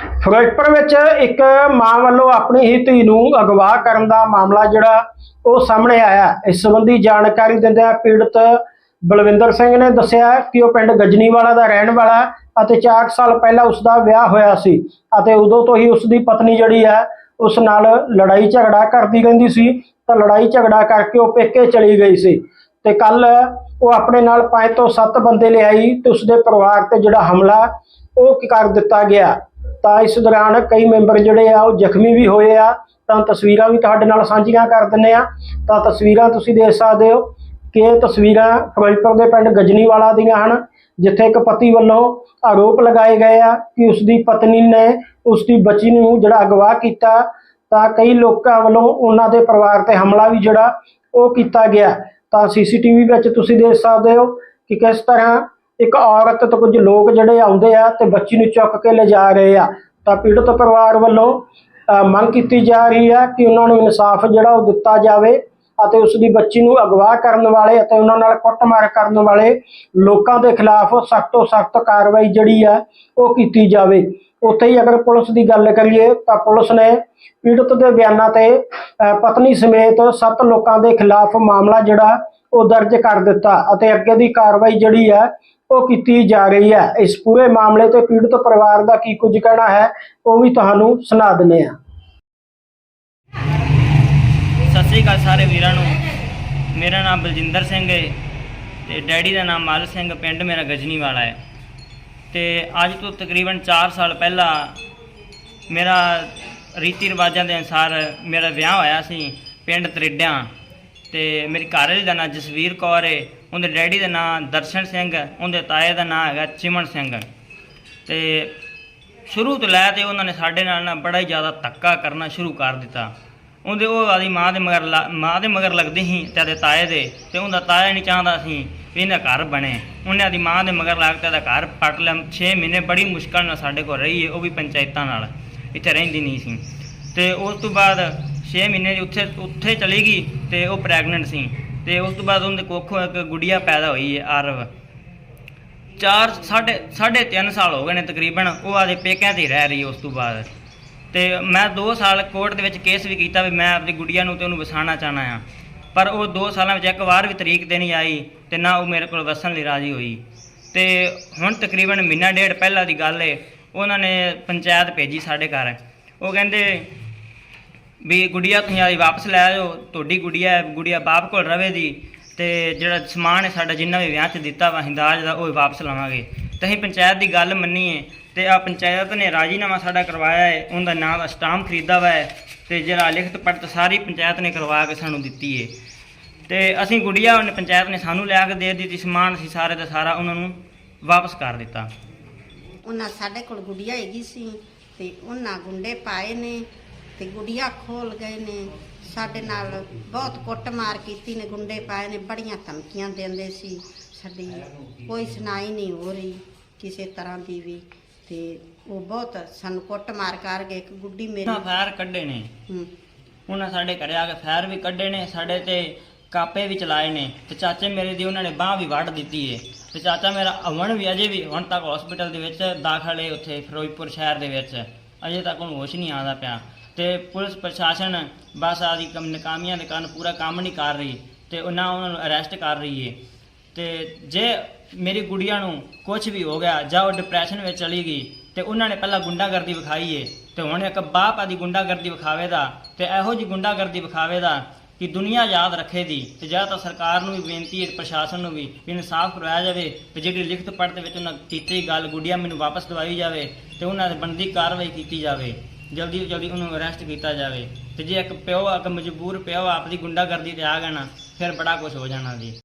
ਫਿਰੋਜ਼ਪੁਰ ਵਿੱਚ ਇੱਕ ਮਾਂ ਵੱਲੋਂ ਆਪਣੀ ਹੀ ਧੀ ਨੂੰ ਅਗਵਾ ਕਰਨ ਦਾ ਮਾਮਲਾ ਜਿਹੜਾ ਉਹ ਸਾਹਮਣੇ ਆਇਆ। ਇਸ ਸੰਬੰਧੀ ਜਾਣਕਾਰੀ ਦਿੰਦਿਆਂ ਪੀੜਤ ਬਲਵਿੰਦਰ ਸਿੰਘ ਨੇ ਦੱਸਿਆ ਕਿ ਉਹ ਪਿੰਡ ਗਜਨੀਵਾਲਾ ਦਾ ਰਹਿਣ ਵਾਲਾ ਹੈ ਅਤੇ 4 ਸਾਲ ਪਹਿਲਾਂ ਉਸ ਦਾ ਵਿਆਹ ਹੋਇਆ ਸੀ ਅਤੇ ਉਦੋਂ ਤੋਂ ਹੀ ਉਸ ਦੀ ਪਤਨੀ ਜਿਹੜੀ ਹੈ, ਉਸ ਨਾਲ ਲੜਾਈ ਝਗੜਾ ਕਰਦੀ ਰਹਿੰਦੀ ਸੀ। ਤਾਂ ਲੜਾਈ ਝਗੜਾ ਕਰਕੇ ਉਹ ਪੇਕੇ ਚਲੀ ਗਈ ਸੀ ਤੇ ਕੱਲ ਉਹ ਆਪਣੇ ਨਾਲ 5 ਤੋਂ 7 ਬੰਦੇ ਲਿਆਈ ਤੇ ਉਸ ਦੇ ਪਰਿਵਾਰ ਤੇ ਜਿਹੜਾ ਹਮਲਾ ਉਹ ਕਰ ਦਿੱਤਾ ਗਿਆ। ਤਾਂ ਇਸ ਦੌਰਾਨ ਕਈ ਮੈਂਬਰ ਜਿਹੜੇ ਆ, ਉਹ ਜ਼ਖਮੀ ਵੀ ਹੋਏ ਆ। ਤਾਂ ਤਸਵੀਰਾਂ ਵੀ ਤੁਹਾਡੇ ਨਾਲ ਸਾਂਝੀਆਂ ਕਰ ਦਿੰਨੇ ਆ। ਤਾਂ ਤਸਵੀਰਾਂ ਤੁਸੀਂ ਦੇਖ ਸਕਦੇ ਹੋ ਕਿ ਇਹ ਤਸਵੀਰਾਂ ਫਿਰੋਜ਼ਪੁਰ ਦੇ ਪਿੰਡ ਗਜਨੀਵਾਲਾ ਦੀਆਂ ਹਨ, ਜਿੱਥੇ ਇੱਕ ਪਤੀ ਵੱਲੋਂ ਆਰੋਪ ਲਗਾਏ ਗਏ ਆ ਕਿ ਉਸ ਦੀ ਪਤਨੀ ਨੇ ਉਸ ਦੀ ਬੱਚੀ ਨੂੰ ਜਿਹੜਾ ਅਗਵਾ ਕੀਤਾ, ਤਾਂ ਕਈ ਲੋਕਾਂ ਵੱਲੋਂ ਉਹਨਾਂ ਦੇ ਪਰਿਵਾਰ ਤੇ ਹਮਲਾ ਵੀ ਜਿਹੜਾ ਉਹ ਕੀਤਾ ਗਿਆ। ਤਾਂ ਸੀਸੀਟੀਵੀ ਵਿੱਚ ਤੁਸੀਂ ਦੇਖ ਸਕਦੇ ਹੋ ਕਿ ਕਿਸ ਤਰ੍ਹਾਂ ਇੱਕ ਔਰਤ ਤੇ ਕੁਝ ਲੋਕ ਜਿਹੜੇ ਆਉਂਦੇ ਆ ਤੇ ਬੱਚੀ ਨੂੰ ਚੁੱਕ ਕੇ ਲਿਜਾ ਰਹੇ ਆ ਤਾਂ ਪੀੜਤ ਪਰਿਵਾਰ ਵੱਲੋਂ ਮੰਗ ਕੀਤੀ ਜਾ ਰਹੀ ਹੈ ਕਿ ਉਹਨਾਂ ਨੂੰ ਇਨਸਾਫ ਜਿਹੜਾ ਉਹ ਦਿੱਤਾ ਜਾਵੇ ਅਤੇ ਉਸ ਦੀ ਬੱਚੀ ਨੂੰ ਅਗਵਾ ਕਰਨ ਵਾਲੇ ਅਤੇ ਉਹਨਾਂ ਨਾਲ ਕੁੱਟਮਾਰ ਕਰਨ ਵਾਲੇ ਲੋਕਾਂ ਦੇ ਖਿਲਾਫ ਸਖਤ ਤੋਂ ਸਖਤ ਕਾਰਵਾਈ ਜਿਹੜੀ ਆ ਉਹ ਕੀਤੀ ਜਾਵੇ। ਉੱਥੇ ਹੀ ਅਗਰ ਪੁਲਿਸ ਦੀ ਗੱਲ ਕਰੀਏ ਤਾਂ ਪੁਲਿਸ ਨੇ ਪੀੜਤ ਦੇ ਬਿਆਨਾਂ ਤੇ ਅ, ਪਤਨੀ ਸਮੇਤ ਸੱਤ ਲੋਕਾਂ ਦੇ ਖਿਲਾਫ ਮਾਮਲਾ ਜਿਹੜਾ ਉਹ ਦਰਜ ਕਰ ਦਿੱਤਾ ਅਤੇ ਅੱਗੇ ਦੀ ਕਾਰਵਾਈ ਜਿਹੜੀ ਹੈ ਉਹ ਕੀਤੀ ਜਾ ਰਹੀ ਹੈ। ਇਸ ਪੂਰੇ ਮਾਮਲੇ ਤੇ ਪੀੜਤ ਪਰਿਵਾਰ ਦਾ ਕੀ ਕੁਝ ਕਹਿਣਾ ਹੈ, ਉਹ ਵੀ ਤੁਹਾਨੂੰ ਸੁਣਾ ਦਿੰਦੇ ਹਾਂ। ਸਤਿ ਸ੍ਰੀ ਅਕਾਲ ਸਾਰੇ ਵੀਰਾਂ ਨੂੰ। ਮੇਰਾ ਨਾਮ ਬਲਜਿੰਦਰ ਸਿੰਘ ਹੈ ਤੇ ਡੈਡੀ ਦਾ ਨਾਮ ਮਾਲ ਸਿੰਘ, ਪਿੰਡ ਮੇਰਾ ਗਜਨੀ ਵਾਲਾ ਹੈ। ਤੇ ਅੱਜ ਤੋਂ ਤਕਰੀਬਨ 4 ਸਾਲ ਪਹਿਲਾਂ ਮੇਰਾ ਰੀਤੀ ਰਿਵਾਜਾਂ ਦੇ ਅਨਸਾਰ ਮੇਰਾ ਵਿਆਹ ਹੋਇਆ ਸੀ ਪਿੰਡ ਤਰਿੱਡਿਆਂ। ਤੇ ਮੇਰੀ ਘਰਵਾਲੀ ਦਾ ਨਾਮ ਜਸਵੀਰ ਕੌਰ ਹੈ ਉਹਦੇ ਡੈਡੀ ਦਾ ਨਾਮ ਦਰਸ਼ਨ ਸਿੰਘ ਉਹਦੇ ਤਾਏ ਦਾ ਨਾਮ ਹੈਗਾ ਚਿਮਨ ਸਿੰਘ। ਤੇ ਸ਼ੁਰੂ ਤੋਂ ਲੈ ਤੇ ਉਹਨਾਂ ਨੇ ਸਾਡੇ ਨਾਲ ਨਾ ਬੜਾ ਹੀ ਜ਼ਿਆਦਾ ਧੱਕਾ ਕਰਨਾ ਸ਼ੁਰੂ ਕਰ ਦਿੱਤਾ। ਉਹਦੇ ਉਹ ਆਦੀ ਮਾਂ ਦੇ ਮਗਰ ਲ- ਮਾਂ ਦੇ ਮਗਰ ਲੱਗਦੀ ਸੀ ਤੇ ਉਹਦੇ ਤਾਏ ਦੇ, ਤੇ ਉਹਦਾ ਤਾਇਆ ਨਹੀਂ ਚਾਹੁੰਦਾ ਸੀ ਵੀ ਇਹਦਾ ਘਰ ਬਣੇ। ਉਹਨੇ ਆਦੀ ਮਾਂ ਦੇ ਮਗਰ ਲੱਗ ਤੇ ਉਹਦਾ ਘਰ ਪੱਟ ਲਿਆ। 6 ਮਹੀਨੇ ਬੜੀ ਮੁਸ਼ਕਲ ਨਾਲ ਸਾਡੇ ਕੋਲ ਰਹੀ ਹੈ ਉਹ ਵੀ ਪੰਚਾਇਤਾਂ ਨਾਲ, ਇੱਥੇ ਰਹਿੰਦੀ ਨਹੀਂ ਸੀ। ਤੇ ਉਸ ਤੋਂ ਬਾਅਦ 6 ਮਹੀਨੇ ਦੀ ਉੱਥੇ ਉੱਥੇ ਚਲੀ ਗਈ ਤੇ ਉਹ ਪ੍ਰੈਗਨੈਂਟ ਸੀ। ਤੇ ਉਸ ਤੋਂ ਬਾਅਦ ਉਹਦੇ ਕੋਖੋਂ ਇੱਕ ਗੁੜੀਆ ਪੈਦਾ ਹੋਈ ਹੈ, ਆਰਵ। ਚਾਰ, ਸਾਢੇ ਸਾਢੇ ਤਿੰਨ ਸਾਲ ਹੋ ਗਏ ਨੇ ਤਕਰੀਬਨ, ਉਹ ਆਦੇ ਪੇਕਿਆਂ ਤੇ ਹੀ ਰਹਿ ਰਹੀ ਉਸ ਤੋਂ ਬਾਅਦ। ਤੇ ਮੈਂ 2 ਸਾਲ ਕੋਰਟ ਦੇ ਵਿੱਚ ਕੇਸ ਵੀ ਕੀਤਾ ਵੀ ਮੈਂ ਆਪਣੀ ਗੁੱਡੀਆਂ ਨੂੰ ਤੇ ਉਹਨੂੰ ਵਸਾਉਣਾ ਚਾਹਨਾ ਆ ਪਰ ਉਹ 2 ਸਾਲਾਂ ਵਿੱਚ ਇੱਕ ਵਾਰ ਵੀ ਤਰੀਕ ਤੇ ਨਹੀਂ ਆਈ ਤੇ ਨਾ ਉਹ ਮੇਰੇ ਕੋਲ ਵਸਣ ਲਈ ਰਾਜੀ ਹੋਈ। ਤੇ ਹੁਣ ਤਕਰੀਬਨ ਮਹੀਨਾ ਡੇਢ ਪਹਿਲਾਂ ਦੀ ਗੱਲ ਏ, ਉਹਨਾਂ ਨੇ ਪੰਚਾਇਤ ਭੇਜੀ ਸਾਡੇ ਘਰ। ਉਹ ਕਹਿੰਦੇ ਵੀ ਗੁੜੀਆ ਤੁਸੀਂ ਆਈ ਵਾਪਸ ਲੈ ਆਇਓ, ਤੁਹਾਡੀ ਗੁੜੀਆ ਹੈ, ਗੁੜੀਆ ਬਾਪ ਕੋਲ ਰਵੇ ਦੀ ਤੇ ਜਿਹੜਾ ਸਮਾਨ ਹੈ ਸਾਡਾ ਜਿੰਨਾ ਵੀ ਵਿਆਹ 'ਚ ਦਿੱਤਾ ਵਾ ਹਿੰਦਾਜ ਦਾ, ਉਹ ਵਾਪਸ ਲਵਾਂਗੇ। ਤੇ ਅਸੀਂ ਪੰਚਾਇਤ ਦੀ ਗੱਲ ਮੰਨੀ ਹੈ ਤੇ ਆ ਪੰਚਾਇਤ ਨੇ ਰਾਜੀਨਾਮਾ ਸਾਡਾ ਕਰਵਾਇਆ ਹੈ, ਉਹਦਾ ਨਾਂ ਦਾ ਸਟਾਂਪ ਖਰੀਦਾ ਵਾ ਹੈ, ਤੇ ਜਿਹੜਾ ਲਿਖਤ ਪੜਤ ਸਾਰੀ ਪੰਚਾਇਤ ਨੇ ਕਰਵਾ ਕੇ ਸਾਨੂੰ ਦਿੱਤੀ ਹੈ ਤੇ ਅਸੀਂ ਗੁੜੀਆ ਉਹਨੇ ਪੰਚਾਇਤ ਨੇ ਸਾਨੂੰ ਲਿਆ ਕੇ ਦੇ ਦਿੱਤੀ ਸਮਾਨ ਸੀ ਸਾਰੇ ਦਾ ਸਾਰਾ ਉਹਨਾਂ ਨੂੰ ਵਾਪਸ ਕਰ ਦਿੱਤਾ। ਉਹਨਾਂ ਸਾਡੇ ਕੋਲ ਗੁੜੀਆ ਹੈਗੀ ਸੀ, ਤੇ ਉਹਨਾਂ ਗੁੰਡੇ ਪਾਏ ਨੇ ਤੇ ਗੁੜੀਆ ਖੋਲ ਗਏ ਨੇ। ਸਾਡੇ ਨਾਲ ਬਹੁਤ ਕੁੱਟਮਾਰ ਕੀਤੀ ਨੇ ਗੁੰਡੇ ਪਾਏ ਨੇ ਬੜੀਆਂ ਧਮਕੀਆਂ ਦਿੰਦੇ ਸੀ। ਸਾਡੀ ਕੋਈ ਸੁਣਾਈ ਨਹੀਂ ਹੋ ਰਹੀ ਕਿਸੇ ਤਰ੍ਹਾਂ ਦੀ ਵੀ। ਤੇ ਉਹ ਬਹੁਤ ਸਾਨੂੰ ਕੁੱਟਮਾਰ ਕਰ ਗਏ ਇੱਕ ਗੁੱਡੀ ਮੇਰੀ ਉਹਨਾਂ ਫਾਇਰ ਕੱਢੇ ਨੇ। ਹੂੰ, ਉਹਨਾਂ ਸਾਡੇ ਘਰੇ ਆ ਕੇ ਫਾਇਰ ਵੀ ਕੱਢੇ ਨੇ ਸਾਡੇ ਤੇ ਕਾਪੇ ਵੀ ਚਲਾਏ ਨੇ। ਤੇ ਚਾਚੇ ਮੇਰੇ ਦੀ ਉਹਨਾਂ ਨੇ ਬਾਹ ਵੀ ਵੱਢ ਦਿੱਤੀ ਏ। ਤੇ ਚਾਚਾ ਮੇਰਾ ਅਵਣ ਵੀ ਅਜੇ ਵੀ ਹੁਣ ਤੱਕ ਹਸਪੀਟਲ ਦੇ ਵਿੱਚ ਦਾਖਲ ਏ ਉੱਥੇ ਫਿਰੋਜ਼ਪੁਰ ਸ਼ਹਿਰ ਦੇ ਵਿੱਚ। ਅਜੇ ਤੱਕ ਉਹਨੂੰ ਹੋਸ਼ ਨਹੀਂ ਆਉਂਦਾ ਪਿਆ। ਤੇ ਪੁਲਿਸ ਪ੍ਰਸ਼ਾਸਨ ਬਸ ਆਦੀ ਕੰਮ ਨਕਾਮੀਆਂ ਦੇ ਕਾਰਨ ਪੂਰਾ ਕੰਮ ਨਹੀਂ ਕਰ ਰਹੀ ਤੇ ਉਹ ਨਾ ਉਹਨਾਂ ਨੂੰ ਅਰੈਸਟ ਕਰ ਰਹੀ ਹੈ ਤੇ ਜੇ ਮੇਰੀ ਗੁੜੀਆ ਨੂੰ ਕੁਝ ਵੀ ਹੋ ਗਿਆ ਜਾਂ ਉਹ ਡਿਪਰੈਸ਼ਨ ਵਿੱਚ ਚਲੀ ਗਈ ਤੇ ਉਹਨਾਂ ਨੇ ਪਹਿਲਾਂ ਗੁੰਡਾਗਰਦੀ ਵਿਖਾਈ ਏ ਤੇ ਹੁਣ ਇੱਕ ਬਾਪ ਆਦੀ ਗੁੰਡਾਗਰਦੀ ਵਿਖਾਵੇ ਦਾ ਤੇ ਇਹੋ ਜੀ ਗੁੰਡਾਗਰਦੀ ਵਿਖਾਵੇ ਦਾ ਕਿ ਦੁਨੀਆ ਯਾਦ ਰੱਖੇ ਦੀ ਤੇ ਜਾਂ ਤਾਂ ਸਰਕਾਰ ਨੂੰ ਵੀ ਬੇਨਤੀ ਹੈ ਪ੍ਰਸ਼ਾਸਨ ਨੂੰ ਵੀ ਵੀ ਇਨਸਾਫ ਕਰਵਾਇਆ ਜਾਵੇ ਤੇ ਜਿਹੜੀ ਲਿਖਤ ਪੜ੍ਹ ਵਿੱਚ ਉਹਨਾਂ ਕੀਤੀ ਗੱਲ ਗੁੜੀਆ ਮੈਨੂੰ ਵਾਪਸ ਦਵਾਈ ਜਾਵੇ ਤੇ ਉਹਨਾਂ ਦੇ ਬਣਦੀ ਕਾਰਵਾਈ ਕੀਤੀ ਜਾਵੇ। ਜਲਦੀ ਤੋਂ ਜਲਦੀ ਉਹਨੂੰ ਅਰੈਸਟ ਕੀਤਾ ਜਾਵੇ। ਤੇ ਜੇ ਇੱਕ ਪਿਓ, ਇੱਕ ਮਜਬੂਰ ਪਿਓ ਆਪਦੀ ਗੁੰਡਾਗਰਦੀ ਤੇ ਆ ਗਿਆ ਨਾ, ਫਿਰ ਬੜਾ ਕੁਝ ਹੋ ਜਾਣਾ ਜੀ।